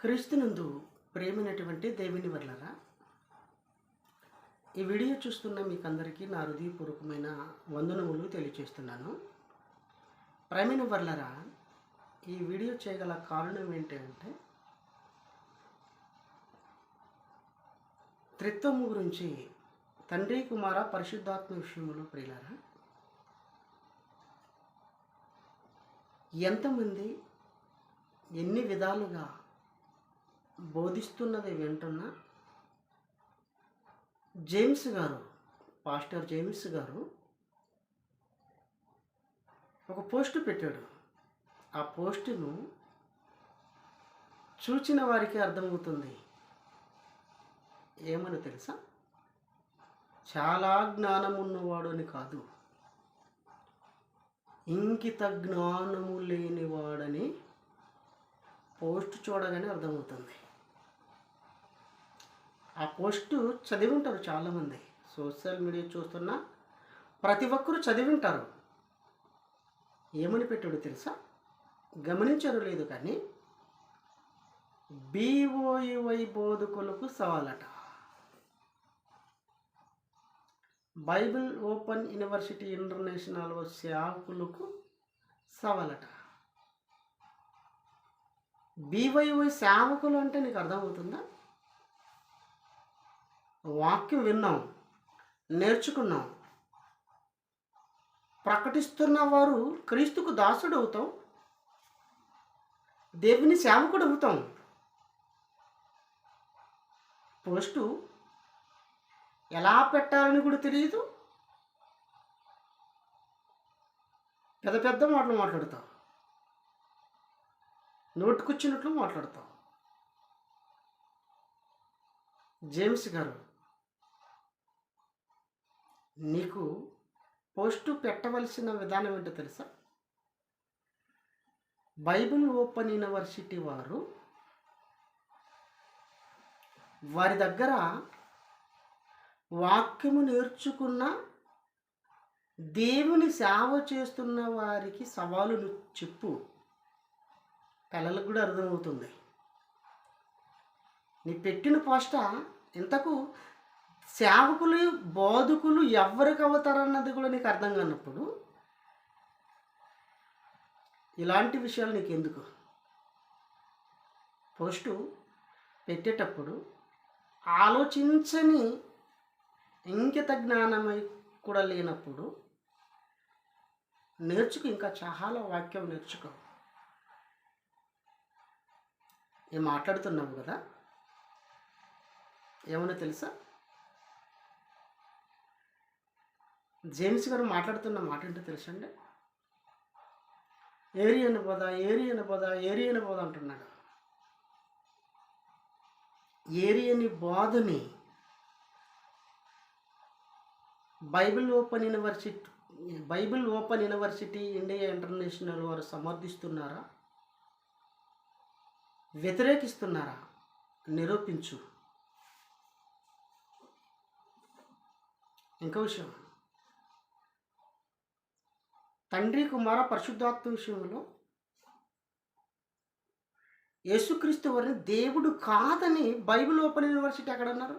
క్రీస్తునందు ప్రేమైనటువంటి దేవుని వర్లరా ఈ వీడియో చూస్తున్న మీకు అందరికీ నా హృదయపూర్వకమైన వందనములు తెలియజేస్తున్నాను ప్రేమైన వర్లరా ఈ వీడియో చేయగల కారణం ఏంటంటే త్రిత్వము గురించి తండ్రి కుమార పరిశుద్ధాత్మ విషయంలో ప్రియులరా ఎంతమంది ఎన్ని విధాలుగా బోధిస్తున్నది వింటున్నా జేమ్స్ గారు పాస్టర్ జేమ్స్ గారు ఒక పోస్ట్ పెట్టాడు. ఆ పోస్టును చూచిన వారికి అర్థమవుతుంది. ఏమని తెలుసా? చాలా జ్ఞానం ఉన్నవాడు అని కాదు. ఇంకిత జ్ఞానము లేనివాడని పోస్ట్ చూడగానే అర్థమవుతుంది. ఆ పోస్ట్ చదివి ఉంటారు చాలామంది. సోషల్ మీడియా చూస్తున్న ప్రతి ఒక్కరూ చదివి ఉంటారు ఏమని పెట్టాడు తెలుసా? గమనించరు లేదు కానీ బీఓఈవై బోధకులకు సవాలట. బైబిల్ ఓపెన్ యూనివర్సిటీ ఇంటర్నేషనల్ శాఖలకు సవాలట. బీవైవై సేవకులు అంటే నీకు అర్థమవుతుందా? వాక్యం విన్నాం నేర్చుకున్నాం. ప్రకటిస్తున్న వారు క్రీస్తుకు దాసుడు అవుతాం దేవుని సేవకుడు అవుతాం పోస్టు ఎలా పెట్టాలని కూడా తెలియదు. పెద్ద పెద్ద మాటలు మాట్లాడతాం. నోటుకొచ్చినట్లు మాట్లాడతాం. జేమ్స్ గారు నీకు పోస్టు పెట్టవలసిన విధానం ఏంటో తెలుసా? బైబిల్ ఓపెన్ యూనివర్సిటీ వారు వారి దగ్గర వాక్యము నేర్చుకున్న దేవుని సేవ చేస్తున్న వారికి సవాలును చెప్పు. కళలకు కూడా అర్థమవుతుంది. నీ పెట్టిన పోస్ట? ఇంతకు సేవకులు బోధకులు ఎవరికి అవుతారన్నది కూడా నీకు అర్థం కానప్పుడు ఇలాంటి విషయాలు నీకు ఎందుకు పోస్టు పెట్టేటప్పుడు ఆలోచించని ఇంకిత జ్ఞానమై కూడా లేనప్పుడు నేర్చుకు ఇంకా చాలా వాక్యం నేర్చుకో. ఏం మాట్లాడుతున్నాము కదా? ఏమన్నా తెలుసా? జేమ్స్ గారు మాట్లాడుతున్న మాట ఏంటో తెలుసండి? ఏరియన్ పోదా ఏరియన్ పోదా ఏరియన్ పోదా అంటున్నాడు. ఏరియని బోధని Bible open university Bible open university India international వారు సమర్థిస్తున్నారా? వ్యతిరేకిస్తున్నారా? నిరూపించు. ఇంకో విషయం. తండ్రి కుమార పరిశుద్ధాత్మ విషయంలో యేసుక్రీస్తు వారిని దేవుడు కాదని బైబిల్ ఓపెన్ యూనివర్సిటీ ఎక్కడ అన్నారు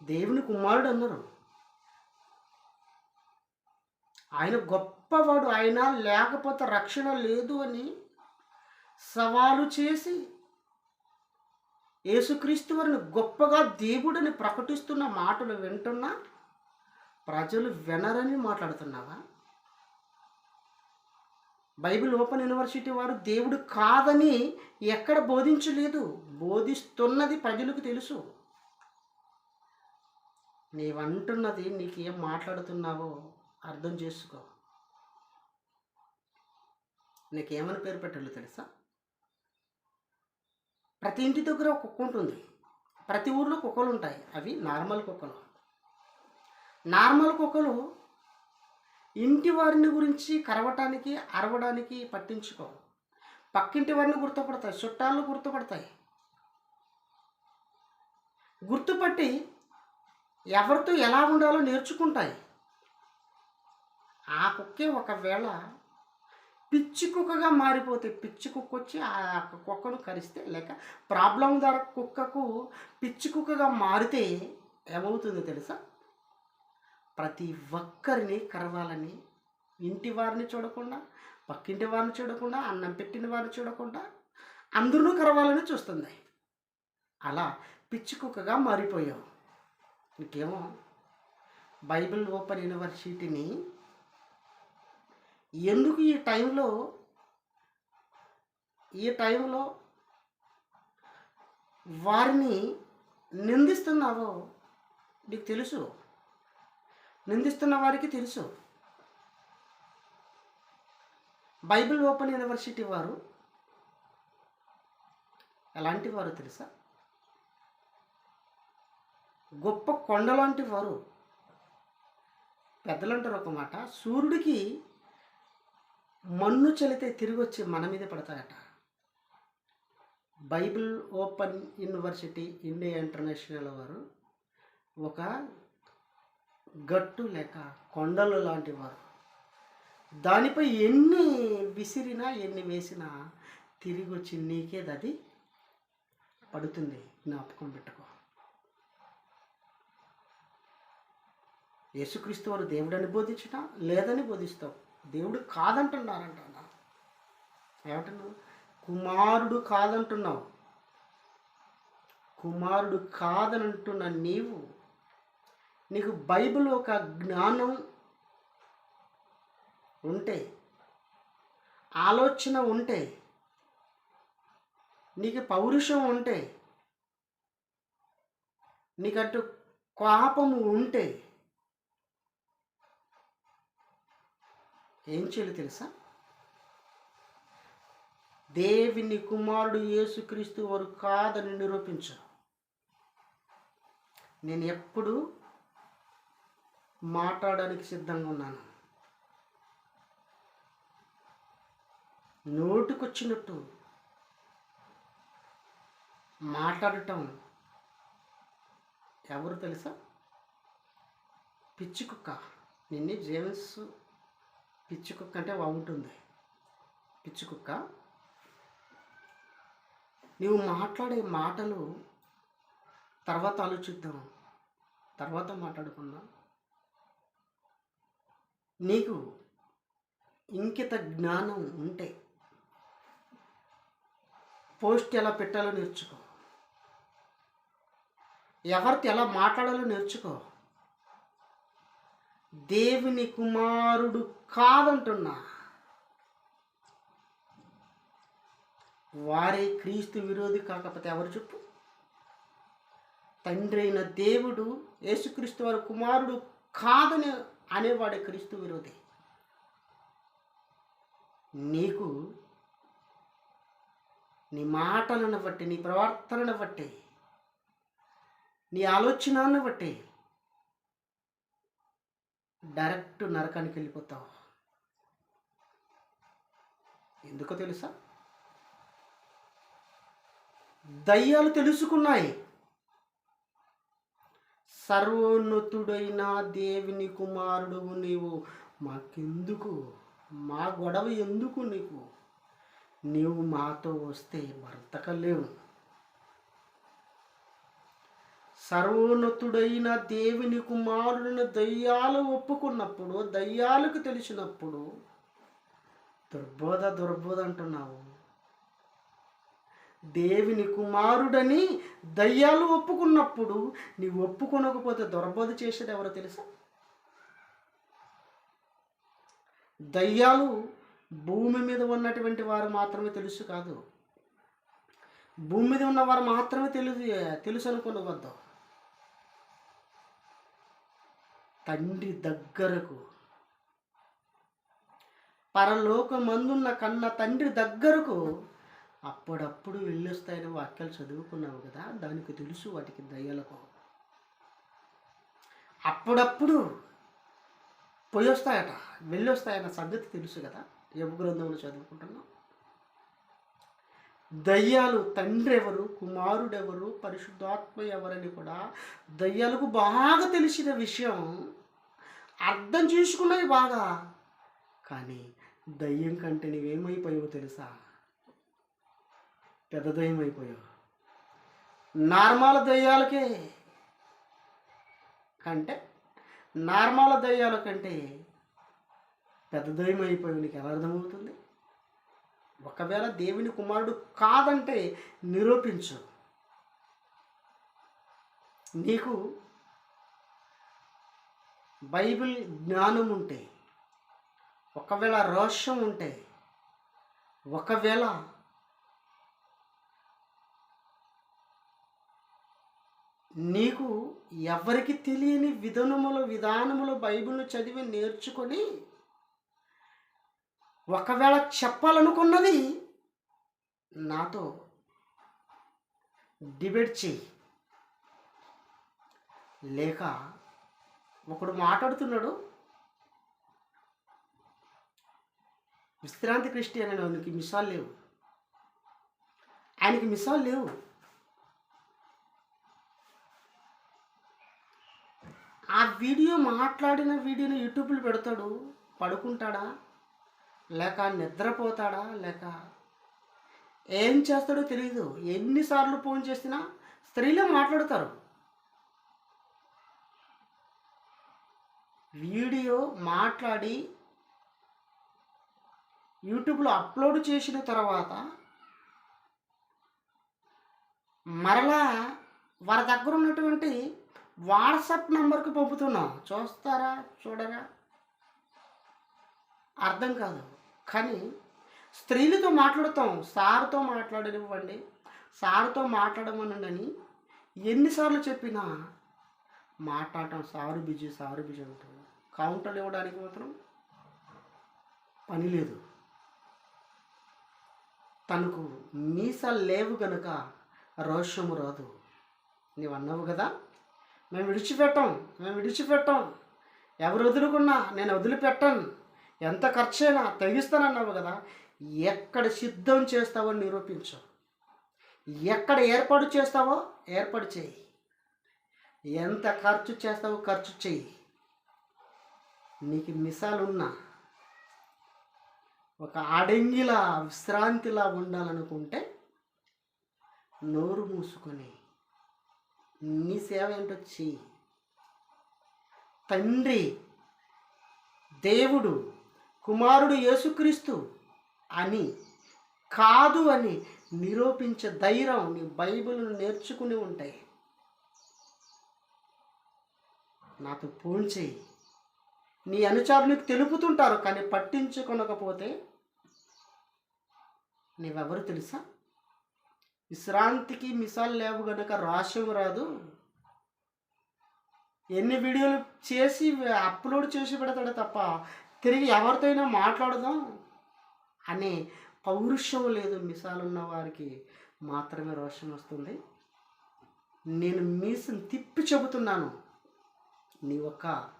దేవుని కుమారుడు అన్నారు. ఆయన గొప్పవాడు ఆయన లేకపోతే రక్షణ లేదు అని సవాలు చేసి యేసుక్రీస్తు వారిని గొప్పగా దేవుడిని ప్రకటిస్తున్న మాటలు వింటున్నా ప్రజలు వినరని మాట్లాడుతున్నావా? బైబిల్ ఓపెన్ యూనివర్సిటీ వారు దేవుడు కాదని ఎక్కడ బోధించలేదు. బోధిస్తున్నది ప్రజలకు తెలుసు. నీవంటున్నది నీకేం మాట్లాడుతున్నావో అర్థం చేసుకో. నీకేమని పేరు పెట్టాలో తెలుసా? ప్రతి ఇంటి దగ్గర ఒక కుక్క ఉంటుంది ప్రతి ఊర్లో కుక్కలు ఉంటాయి. అవి నార్మల్ కుక్కలు. నార్మల్ కుక్కలు ఇంటి వారిని గురించి కరవటానికి అరవడానికి పట్టించుకో పక్కింటి వారిని గుర్తుపడతాయి చుట్టాలను గుర్తుపడతాయి. గుర్తుపట్టి ఎవరితో ఎలా ఉండాలో నేర్చుకుంటాయి. ఆ కుక్కే ఒకవేళ పిచ్చి కుక్కగా మారిపోతే పిచ్చి కుక్క వచ్చి ఆ కుక్కను కరిస్తే లేక ప్రాబ్లం ద్వారా కుక్కకు పిచ్చి కుక్కగా మారితే ఏమవుతుందో తెలుసా? ప్రతి ఒక్కరిని కరవాలని ఇంటి వారిని చూడకుండా పక్కింటి వారిని చూడకుండా అన్నం పెట్టిన వారిని చూడకుండా అందరూ కరవాలని చూస్తుంది. అలా పిచ్చి కుక్కగా మారిపోయావు ఇంకేమో బైబిల్ ఓపెన్ యూనివర్సిటీని ఎందుకు ఈ టైంలో ఈ టైంలో వారిని నిందిస్తున్నావో నీకు తెలుసు? నిందిస్తున్న వారికి తెలుసు. బైబిల్ ఓపెన్ యూనివర్సిటీ వారు ఎలాంటి వారు తెలుసా? గొప్ప కొండలాంటి వారు. పెద్దలు అంటారు ఒక మాట సూర్యుడికి మన్ను చలితే తిరిగి వచ్చి మన మీద పడతాయట Bible open university India international వారు ఒక గట్టు లేక కొండలు లాంటి వారు. దానిపై ఎన్ని విసిరినా ఎన్ని వేసినా తిరిగి వచ్చి నీకేది అది పడుతుంది. జ్ఞాపకం పెట్టుకో. యేసుక్రీస్తు వారు దేవుడని బోధించినా లేదని బోధిస్తావు. దేవుడు కాదంటున్నారంటున్నా. ఏమంటున్నావు కుమారుడు కాదంటున్నావు. కుమారుడు కాదనంటున్న నీవు నీకు బైబిల్ ఒక జ్ఞానం ఉంటే ఆలోచన ఉంటే నీకు పౌరుషం ఉంటే నీకట్టు కోపము ఉంటే ఏం చేయాలి తెలుసా? దేవుని కుమారుడు యేసుక్రీస్తు వారు కాదని నిరూపించు నేను ఎప్పుడు మాట్లాడడానికి సిద్ధంగా ఉన్నాను. నోటికొచ్చినట్టు మాట్లాడటం ఎవరు తెలుసా? పిచ్చి కుక్క. నిన్ను జేమ్స్ పిచ్చి కుక్క అంటే బాగుంటుంది పిచ్చి కుక్క. నీవు మాట్లాడే మాటలు తర్వాత ఆలోచిద్దాం. తర్వాత మాట్లాడుకుందాం. నీకు ఇంకిత జ్ఞానం ఉంటే పోస్ట్ ఎలా పెట్టాలో నేర్చుకో. ఎవరితో ఎలా మాట్లాడాలో నేర్చుకో. దేవుని కుమారుడు కాదంటున్నా. వారే క్రీస్తు విరోధి కాకపోతే ఎవరు చెప్పు. తండ్రి అయిన దేవుడు యేసుక్రీస్తు వారి కుమారుడు కాదని అనేవాడే క్రీస్తు విరోధి. నీకు నీ మాటలను బట్టి నీ ప్రవర్తనను బట్టి నీ ఆలోచనను బట్టి డైరెక్ట్ నరకానికి వెళ్ళిపోతావు. ఎందుకో తెలుసా? దయ్యాలు తెలుసుకున్నాయి. సర్వోన్నతుడైన దేవుని కుమారుడు నీవు. మాకెందుకు? మా గొడవ ఎందుకు నీకు? నీవు మాతో వస్తే బ్రతకలేవు సర్వోన్నతుడైన దేవుని కుమారుడిని దయ్యాలు ఒప్పుకున్నప్పుడు దయ్యాలకు తెలిసినప్పుడు దుర్బోధ దుర్బోధ అంటున్నావు. దేవుని కుమారుడని దయ్యాలు ఒప్పుకున్నప్పుడు నీవు ఒప్పుకొనకపోతే దొరబోధ చేసేది ఎవరో తెలుసా? దయ్యాలు భూమి మీద ఉన్నటువంటి వారు మాత్రమే తెలుసు కాదు. భూమి మీద ఉన్నవారు మాత్రమే తెలుసు తెలుసు అనుకోనవద్దు తండ్రి దగ్గరకు. పరలోకమందున్న కన్న తండ్రి దగ్గరకు అప్పుడప్పుడు వెళ్ళొస్తాయని వాక్యాలు చదువుకున్నావు కదా దానికి తెలుసు వాటికి దయ్యాలకు అప్పుడప్పుడు పోయొస్తాయట వెళ్ళొస్తాయన్న సంగతి తెలుసు కదా యమ గ్రంథంలో చదువుకుంటున్నాం. దయ్యాలు తండ్రి ఎవరు కుమారుడెవరు పరిశుద్ధాత్మ ఎవరని కూడా దయ్యాలకు బాగా తెలిసిన విషయం అర్థం చేసుకున్నవి బాగా. కానీ దయ్యం కంటే నువ్వేమైపోయావో తెలుసా? పెద్ద దయ్యం అయిపోయావు నార్మల్ దయ్యాలకే కంటే నార్మల్ దయ్యాల కంటే పెద్ద దయ్యం అయిపోయి నీకు ఎలా అర్థమవుతుంది? ఒకవేళ దేవుని కుమారుడు కాదంటే నిరూపించు. నీకు బైబిల్ జ్ఞానం ఉంటే ఒకవేళ రోషం ఉంటే ఒకవేళ నీకు ఎవరికి తెలియని విధానములు విధానములు బైబిల్ను చదివి నేర్చుకొని ఒకవేళ చెప్పాలనుకున్నది నాతో డిబేట్ చేయి. లేక ఒకడు మాట్లాడుతున్నాడు విశ్రాంతి క్రిస్టియన్ అని ఆయనకి మిసాలు లేవు. ఆయనకి మిసాలు లేవు. ఆ వీడియో మాట్లాడిన వీడియోని యూట్యూబ్లో పెడతాడు. పడుకుంటాడా? లేక నిద్రపోతాడా? లేక ఏం చేస్తాడో తెలియదు ఎన్నిసార్లు ఫోన్ చేసినా స్త్రీలే మాట్లాడతారు. వీడియో మాట్లాడి యూట్యూబ్లో అప్లోడ్ చేసిన తర్వాత మరలా వారి దగ్గర ఉన్నటువంటి వాట్సాప్ నెంబర్కి పంపుతున్నాం. చూస్తారా? చూడరా? అర్థం కాదు. కానీ స్త్రీలతో మాట్లాడుతాం. సార్తో మాట్లాడనివ్వండి. సార్తో మాట్లాడమనండి ఎన్నిసార్లు చెప్పినా మాట్లాడటం సారు బిజీ సారు బిజీ అంటాం కౌంటర్లు ఇవ్వడానికి మాత్రం పని లేదు. తనకు మీసాలు లేవు గనుక రోషము రాదు. నీవు అన్నావు కదా? మేము విడిచిపెట్టం మేము విడిచిపెట్టం. ఎవరు వదులుకున్నా నేను వదిలిపెట్టను. ఎంత ఖర్చైనా తగ్గిస్తానన్నావు కదా ఎక్కడ సిద్ధం చేస్తావో నిరూపించు. ఎక్కడ ఏర్పాటు చేస్తావో ఏర్పాటు చేయి. ఎంత ఖర్చు చేస్తావో ఖర్చు చేయి. నీకు మిసాలున్నా ఒక అడంగిలా విశ్రాంతిలా ఉండాలనుకుంటే నోరు మూసుకొని నీ సేవ ఏంటో చెయ్యి. తండ్రి దేవుడు కుమారుడు యేసుక్రీస్తు అని కాదు అని నిరూపించే ధైర్యం నీ బైబిల్ను నేర్చుకుని ఉంటాయి. నాతో ఫోన్ చేయి నీ అనుచారులకు తెలుపుతుంటారు కానీ పట్టించుకొనకపోతే నీవెవరు తెలుసా? విశ్రాంతికి మిసాలు లేవు గనక రాష్యం రాదు. ఎన్ని వీడియోలు చేసి అప్లోడ్ చేసి పెడతాడు తప్ప తిరిగి ఎవరితో అయినా మాట్లాడదాం? అనే పౌరుషం లేదు మిసాలు ఉన్న వారికి మాత్రమే రోషం వస్తుంది. నేను మీసం తిప్పి చెబుతున్నాను. నీ ఒక్క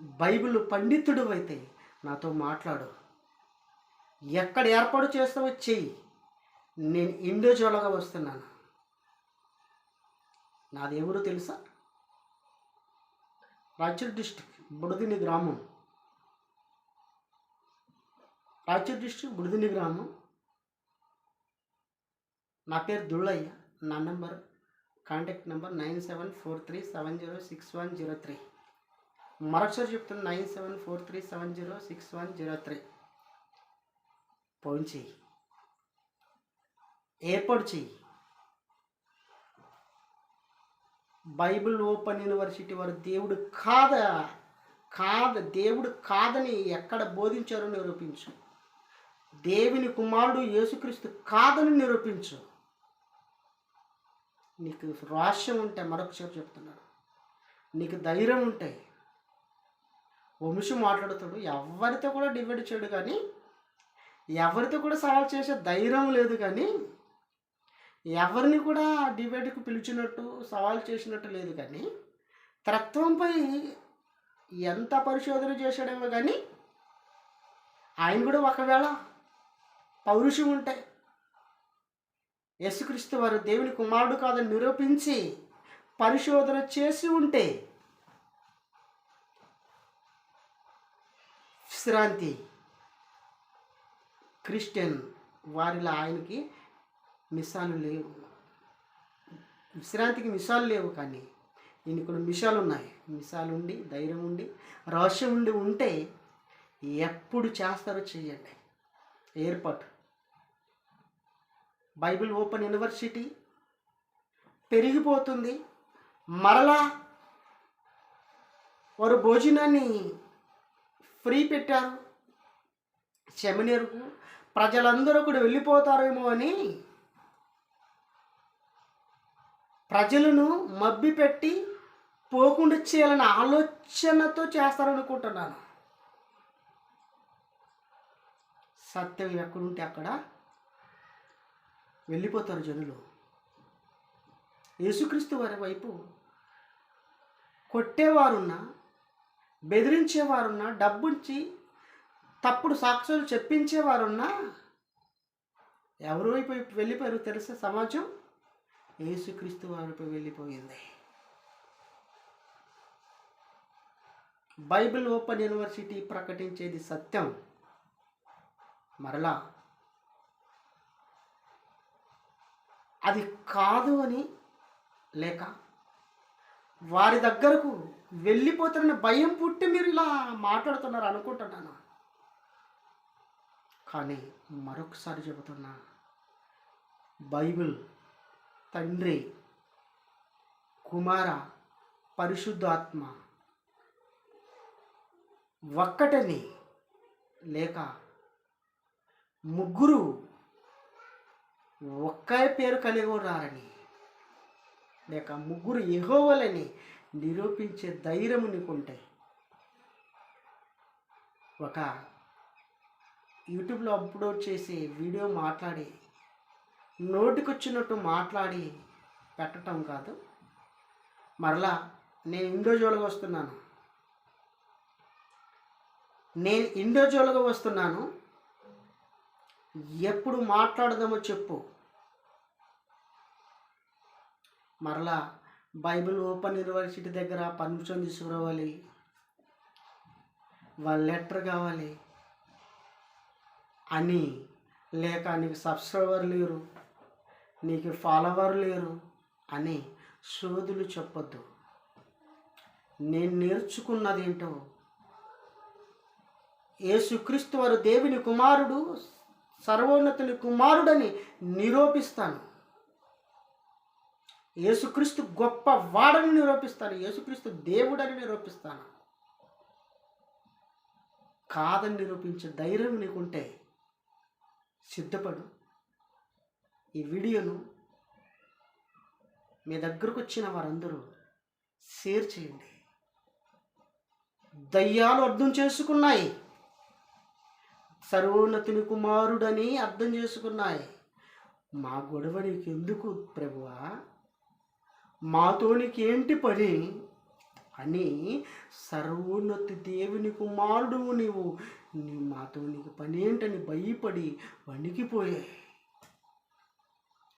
బైబిల్ పండితుడు అయితే నాతో మాట్లాడు. ఎక్కడ ఏర్పాటు చేస్తావో చెయ్యి. నేను ఇండివిజువల్గా వస్తున్నాను. నాది ఎవరు తెలుసా? రాయచూర్ డిస్టిక్ బుడదిని గ్రామం. రాయచూర్ డిస్టిక్ బుడదిని గ్రామం. నా పేరు దుళ్ళయ్య. నా number contact number nine seven four three seven zero six one zero three. మరొకసారి చెప్తున్నా nine seven four three seven zero six one zero three. Phone చెయ్యి ఏర్పాటు చెయ్యి. బైబిల్ ఓపెన్ యూనివర్సిటీ వారు దేవుడు కాద? కాద దేవుడు కాదని ఎక్కడ బోధించారో నిరూపించు. దేవుని కుమారుడు యేసుక్రీస్తు కాదని నిరూపించు. నీకు రాష్యం ఉంటే మరొకసారి చెప్తున్నాడు నీకు ధైర్యం ఉంటాయి వంశీ మాట్లాడుతాడు ఎవరితో కూడా డిబేట్ చేయడు కానీ ఎవరితో కూడా సవాల్ చేసే ధైర్యం లేదు కానీ ఎవరిని కూడా డిబేట్కు పిలిచినట్టు సవాల్ చేసినట్టు లేదు కానీ తత్వంపై ఎంత పరిశోధన చేశాడేమో కానీ ఆయన కూడా ఒకవేళ పౌరుషం ఉంటే యేసుక్రీస్తు వారు దేవుని కుమారుడు కాదని నిరూపించి పరిశోధన చేసి ఉంటే విశ్రాంతి క్రిస్టియన్ వారిలో ఆయనకి మిసాలు లేవు. విశ్రాంతికి మిసాలు లేవు కానీ నేను ఇక్కడ మిషాలు ఉన్నాయి మిషాలు ఉండి ధైర్యం ఉండి రహస్యం ఉండి ఉంటే ఎప్పుడు చేస్తారో చెయ్యండి. ఏర్పాటు. బైబిల్ ఓపెన్ యూనివర్సిటీ పెరిగిపోతుంది. మరలా వారు భోజనాన్ని ఫ్రీ పెట్టారు. సెమినర్కు ప్రజలందరూ కూడా వెళ్ళిపోతారేమో అని ప్రజలను మబ్బిపెట్టి పోకుండా చేయాలనే ఆలోచనతో చేస్తారనుకుంటున్నాను. సత్యం ఎక్కడుంటే అక్కడ వెళ్ళిపోతారు జనులు. యేసుక్రీస్తు వారి వైపు కొట్టేవారున్నా బెదిరించేవారున్నా డబ్బుంచి తప్పుడు సాక్ష్యాలు చెప్పించేవారున్నా ఎవరి వైపు వెళ్ళిపోయారు తెలుసా సమాజం? యేసుక్రీస్తు వారిపై వెళ్ళిపోయింది. బైబిల్ ఓపెన్ యూనివర్సిటీ ప్రకటించేది సత్యం. మరలా అది కాదు అని లేక వారి దగ్గరకు వెళ్ళిపోతారన్న భయం పుట్టి మీరు ఇలా మాట్లాడుతున్నారు అనుకుంటున్నాను? కానీ మరొకసారి చెబుతున్నా బైబిల్ తండ్రి కుమార పరిశుద్ధాత్మ ఒక్కటని లేక ముగ్గురు ఒక్కే పేరు కలిగి ఉన్నారని లేక ముగ్గురు ఎహోవలని నిరూపించే ధైర్యం నీకుంటే ఒక యూట్యూబ్లో అప్లోడ్ చేసే వీడియో మాట్లాడి నోటికొచ్చినట్టు మాట్లాడి పెట్టడం కాదు. మరలా నేను ఇండివిజువల్గా వస్తున్నాను. నేను ఇండివిజువల్గా వస్తున్నాను. ఎప్పుడు మాట్లాడదామో చెప్పు. మరలా బైబిల్ ఓపెన్ యూనివర్సిటీ దగ్గర పర్మిషన్ తీసుకురావాలి. వాళ్ళ లెటర్ కావాలి. అని లేక నీకు సబ్స్క్రైబర్ లేరు. నీకు ఫాలోవర్ లేరు అని సోదులు చెప్పొద్దు. నేను నేర్చుకున్నది ఏంటో యేసుక్రీస్తు వారు దేవుని కుమారుడు సర్వోన్నతుని కుమారుడని నిరూపిస్తాను. యేసుక్రీస్తు గొప్ప వాడని నిరూపిస్తాను. యేసుక్రీస్తు దేవుడని నిరూపిస్తాను. కాదని నిరూపించే ధైర్యం నీకుంటే సిద్ధపడు. ఈ వీడియోను మీ దగ్గరకు వచ్చిన వారందరూ షేర్ చేయండి. దయ్యాలు అర్థం చేసుకున్నాయి. సర్వోన్నతుని కుమారుడని అర్థం చేసుకున్నాయి. మా గొడవ నీకెందుకు ప్రభువా? మాతో నీకేంటి పని? అని సర్వోన్నతి దేవుని కుమారుడు నీవు నీ మాతో నీకు పని ఏంటని భయపడి వణికిపోయాయి.